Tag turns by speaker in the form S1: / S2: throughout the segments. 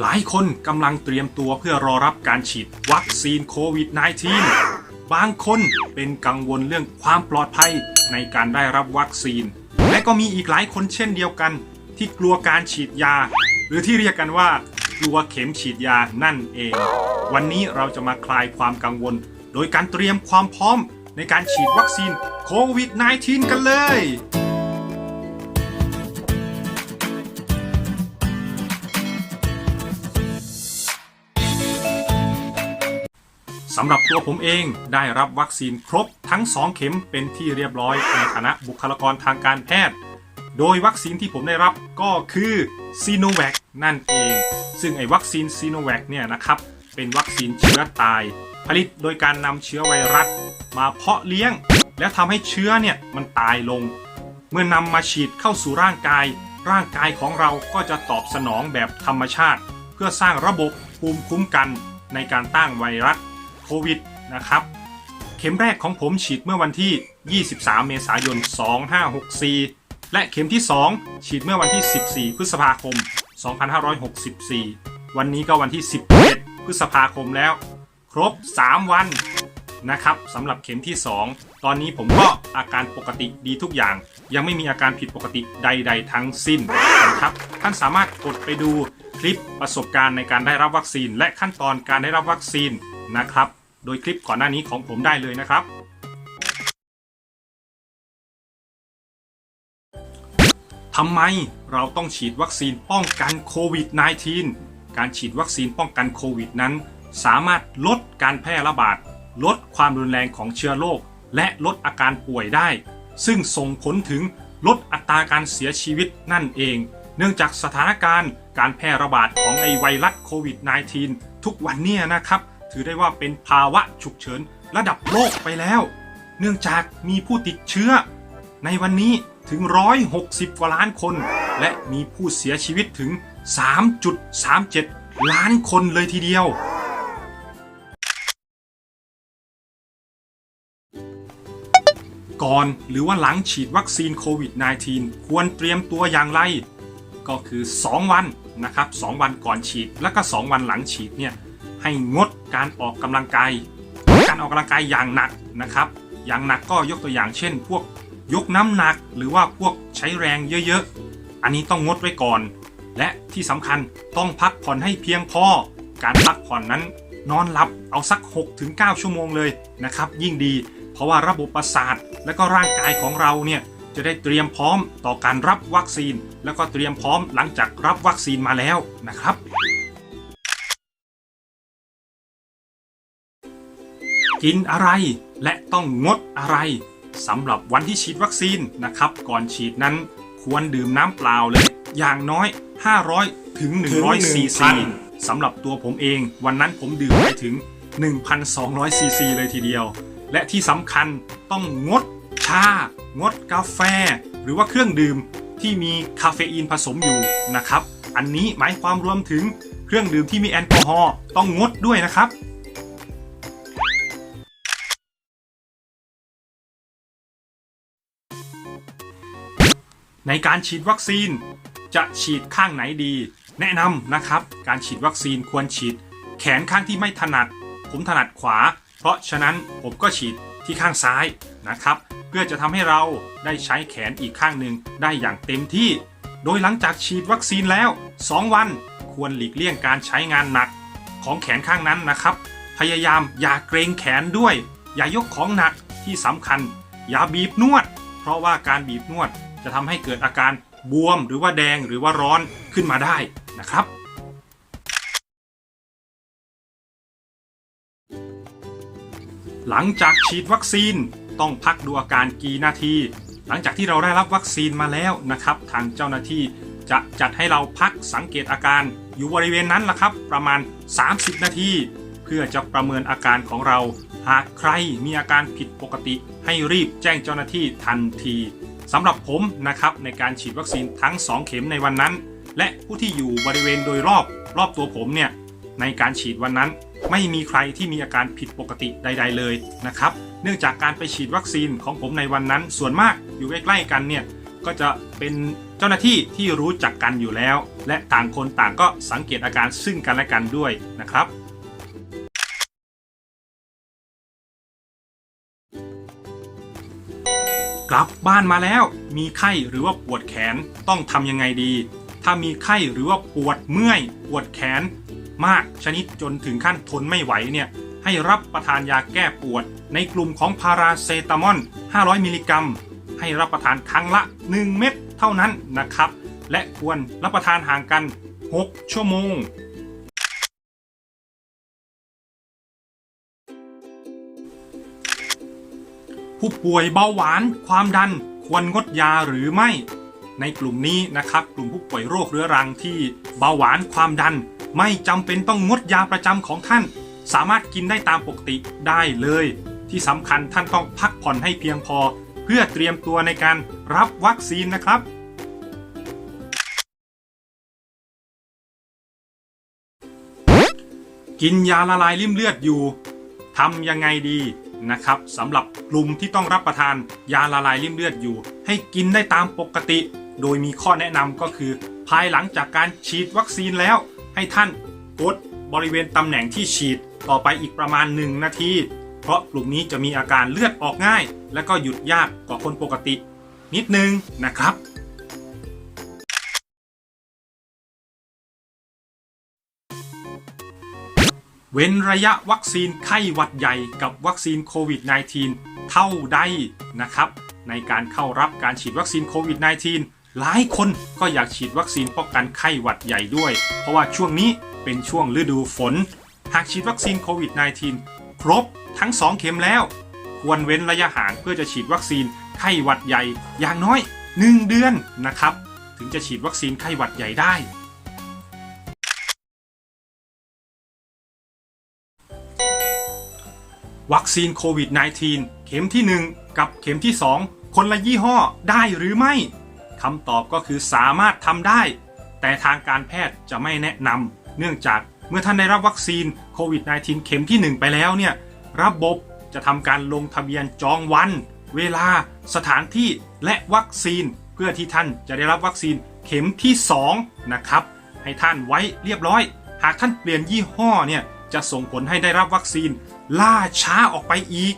S1: หลายคนกำลังเตรียมตัวเพื่อรอรับการฉีดวัคซีนโควิด -19 บางคนเป็นกังวลเรื่องความปลอดภัยในการได้รับวัคซีน และก็มีอีกหลายคนเช่นเดียวกัน ที่กลัวการฉีดยา หรือที่เรียกกันว่ากลัวเข็มฉีดยานั่นเอง วันนี้เราจะมาคลายความกังวล โดยการเตรียมความพร้อมในการฉีดวัคซีนโควิด -19 กันเลย สำหรับตัวผมเองได้รับวัคซีนครบทั้ง 2 เข็มเป็นที่เรียบร้อยในฐานะบุคลากรทางการแพทย์ โดยวัคซีนที่ผมได้รับก็คือซีโนแวคนั่นเอง ซึ่งไอ้วัคซีนซีโนแวคเนี่ยนะครับ เป็นวัคซีนเชื้อตาย ผลิตโดยการนำเชื้อไวรัส มาเพาะเลี้ยง แล้วทำให้เชื้อเนี่ยมันตายลง เมื่อนำมาฉีดเข้าสู่ร่างกาย ร่างกายของเราก็จะตอบสนองแบบธรรมชาติ เพื่อสร้างระบบภูมิคุ้มกันในการต้านไวรัส โควิดนะครับ เข็มแรกของผมฉีดเมื่อวันที่ 23 เมษายน 2564 และเข็มที่ 2 ฉีดเมื่อวันที่ 14 พฤษภาคม 2564 วันนี้ก็วันที่ 17 พฤษภาคมแล้ว ครบ 3 วันนะครับสำหรับเข็มที่ 2 ตอนนี้ผมก็อาการปกติดีทุกอย่าง ยังไม่มีอาการผิดปกติใด ๆ ทั้งสิ้นนะครับ ท่านสามารถกดไปดู ลิปประสบการณ์ในการได้รับวัคซีน และขั้นตอนการได้รับวัคซีนนะครับ โดยคลิปก่อนหน้านี้ของผมได้เลยนะครับ ทำไมเราต้องฉีดวัคซีนป้องกันโควิด -19 การฉีดวัคซีนป้องกันโควิดนั้น สามารถลดการแพร่ระบาด ลดความรุนแรงของเชื้อโรคและลดอาการป่วยได้ ซึ่งส่งผลถึงลดอัตราการเสียชีวิตนั่นเอง เนื่องจากสถานการณ์ การแพร่ระบาดของไอไวรัสโควิด -19 ทุกวันเนี่ยนะครับ ถือได้ว่าเป็นภาวะฉุกเฉินระดับโลกไปแล้ว เนื่องจากมีผู้ติดเชื้อ ในวันนี้ถึง 160 กว่าล้านคน และมีผู้เสียชีวิตถึง 3.37 ล้านคนเลยทีเดียว ก่อนหรือว่าหลังฉีดวัคซีนโควิด -19 ควรเตรียมตัวอย่างไร ก็คือ 2 วันนะครับ2วันก่อนฉีด แล้วก็ 2 วันหลังฉีดเนี่ยให้งดการออกกำลังกาย การออกกำลังกายอย่างหนักนะครับ อย่างหนักก็ยกตัวอย่างเช่น พวกยกน้ำหนักหรือว่าพวกใช้แรงเยอะๆ อันนี้ต้องงดไว้ก่อน และที่สำคัญต้องพักผ่อนให้เพียงพอ การพักผ่อนนั้นนอนหลับเอาสัก 6-9 ชั่วโมงเลยนะครับ ยิ่งดีเพราะว่าระบบประสาทและก็ร่างกายของเราเนี่ย จะได้เตรียมพร้อมต่อการรับวัคซีน แล้วก็เตรียมพร้อมหลังจากรับวัคซีนมาแล้วนะครับกินอะไรและต้องงดอะไรสำหรับวันที่ฉีดวัคซีนนะครับ ก่อนฉีดนั้นควรดื่มน้ำเปล่าเลย อย่างน้อย 500 ถึง 100 ซีซีสำหรับตัวผมเอง วันนั้นผมดื่มไปถึง 1,200 ซีซีเลยทีเดียว และที่สำคัญต้องงดชา งดกาแฟ หรือว่าเครื่องดื่มที่มีคาเฟอีนผสมอยู่นะครับ อันนี้หมายความรวมถึงเครื่องดื่มที่มีแอลกอฮอล์ต้องงดด้วยนะครับในการฉีดวัคซีนจะฉีดข้างไหนดี แนะนำนะครับ การฉีดวัคซีนควรฉีด แขนข้างที่ไม่ถนัด ผมถนัดขวา เพราะฉะนั้นผมก็ฉีดที่ข้างซ้ายนะครับ พื่อจะทำให้เราได้ใช้แขนอีกข้างหนึ่งได้อย่างเต็มที่ โดยหลังจากฉีดวัคซีนแล้ว 2 วันควรหลีกเลี่ยงการใช้งานหนัก ของแขนข้างนั้นนะครับ พยายามอย่าเกรงแขนด้วย อย่ายกของหนักที่สำคัญ อย่าบีบนวด เพราะว่าการบีบนวดจะทำให้เกิดอาการบวมหรือว่าแดงหรือว่าร้อนขึ้นมาได้นะครับหลังจากฉีดวัคซีน ต้องพักดูอาการกี่นาที หลังจากที่เราได้รับวัคซีนมาแล้วนะครับ ทางเจ้าหน้าที่จะจัดให้เราพักสังเกตอาการอยู่บริเวณนั้นละครับ ประมาณ 30 นาที เพื่อจะประเมินอาการของเรา หากใครมีอาการผิดปกติ ให้รีบแจ้งเจ้าหน้าที่ทันทีสำหรับผมนะครับในการฉีดวัคซีนทั้ง 2 เข็มในวันนั้น และผู้ที่อยู่บริเวณโดยรอบรอบตัวผมเนี่ยในการฉีดวันนั้น ไม่มีใครที่มีอาการผิดปกติใด ๆ เลยนะครับ เนื่องจากการไปฉีดวัคซีนของผมในวันนั้น ส่วนมากอยู่ใกล้ๆกันเนี่ยก็จะเป็นเจ้าหน้าที่ที่รู้จักกันอยู่แล้ว และต่างคนต่างก็สังเกตอาการซึ่งกันและกันด้วยนะครับกลับบ้านมาแล้ว มีไข้หรือว่าปวดแขนต้องทำยังไงดี ถ้ามีไข้หรือว่าปวดเมื่อย ปวดแขน มากชนิดจนถึงขั้นทนไม่ไหวเนี่ยให้รับประทานยาแก้ปวด ในกลุ่มของพาราเซตามอล 500 มิลลิกรัม ให้รับประทานครั้งละ 1 เม็ดเท่านั้นนะครับ และควรรับประทานห่างกัน 6 ชั่วโมง ผู้ป่วยเบาหวานความดันควรงดยาหรือไม่ในกลุ่มนี้นะครับ กลุ่มผู้ป่วยโรคเรื้อรังที่เบาหวานความดัน ไม่จำเป็นต้องงดยาประจำของท่าน สามารถกินได้ตามปกติได้เลย ที่สำคัญท่านต้องพักผ่อนให้เพียงพอ เพื่อเตรียมตัวในการรับวัคซีนนะครับ กินยาละลายริ่มเลือดอยู่ทำยังไงดีนะครับสำหรับกลุ่มที่ต้องรับประทานยาละลายริ่มเลือดอยู่ ให้กินได้ตามปกติ โดยมีข้อแนะนำก็คือ ภายหลังจากการฉีดวัคซีนแล้ว ให้ท่านกดบริเวณตำแหน่งที่ฉีดต่อไปอีกประมาณ 1 นาที เพราะกลุ่มนี้จะมีอาการเลือดออกง่าย และก็หยุดยากกว่าคนปกติ นิดนึงนะครับเว้นระยะวัคซีนไข้หวัดใหญ่กับวัคซีนโควิด -19 เท่าใดนะครับ ในการเข้ารับการฉีดวัคซีนโควิด -19 หลายคนก็อยากฉีดวัคซีนป้องกันไข้หวัดใหญ่ด้วย เพราะว่าช่วงนี้เป็นช่วงฤดูฝน หากฉีดวัคซีนโควิด -19 ครบ ทั้ง 2 เข็มแล้ว ควรเว้นระยะห่างเพื่อจะฉีดวัคซีนไข้หวัดใหญ่อย่างน้อย 1 เดือนนะครับ ถึงจะฉีดวัคซีนไข้หวัดใหญ่ได้ วัคซีนโควิด -19 เข็มที่ 1 กับเข็มที่ 2 คนละยี่ห้อได้หรือไม่คำตอบก็คือสามารถทำได้ แต่ทางการแพทย์จะไม่แนะนำเนื่องจากเมื่อท่านได้รับวัคซีนโควิด -19 เข็มที่ 1 ไปแล้วเนี่ย ระบบจะทำการลงทะเบียนจองวัน เวลาสถานที่และวัคซีน เพื่อที่ท่านจะได้รับวัคซีนเข็มที่ 2 นะครับ ให้ท่านไว้เรียบร้อย หากท่านเปลี่ยนยี่ห้อเนี่ยจะส่งผลให้ได้รับวัคซีนล่าช้าออกไปอีก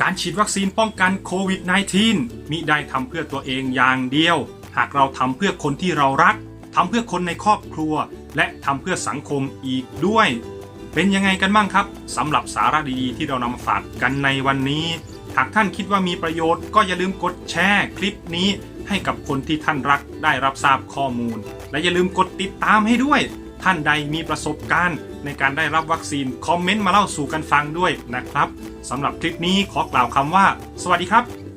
S1: การฉีดวัคซีนป้องกันโควิด -19 มิได้ทำเพื่อตัวเองอย่างเดียว หากเราทำเพื่อคนที่เรารักทำเพื่อคนในครอบครัว และทำเพื่อสังคมอีกด้วย เป็นยังไงกันบ้างครับสำหรับสาระดีๆที่เรานำมาฝากกันในวันนี้ หากท่านคิดว่ามีประโยชน์ก็อย่าลืมกดแชร์คลิปนี้ให้กับคนที่ท่านรักได้รับทราบข้อมูล และอย่าลืมกดติดตามให้ด้วย ท่านใดมีประสบการณ์ในการได้รับวัคซีนคอมเมนต์มาเล่าสู่กันฟังด้วยนะครับสำหรับคลิปนี้ขอกล่าวคำว่า สวัสดีครับ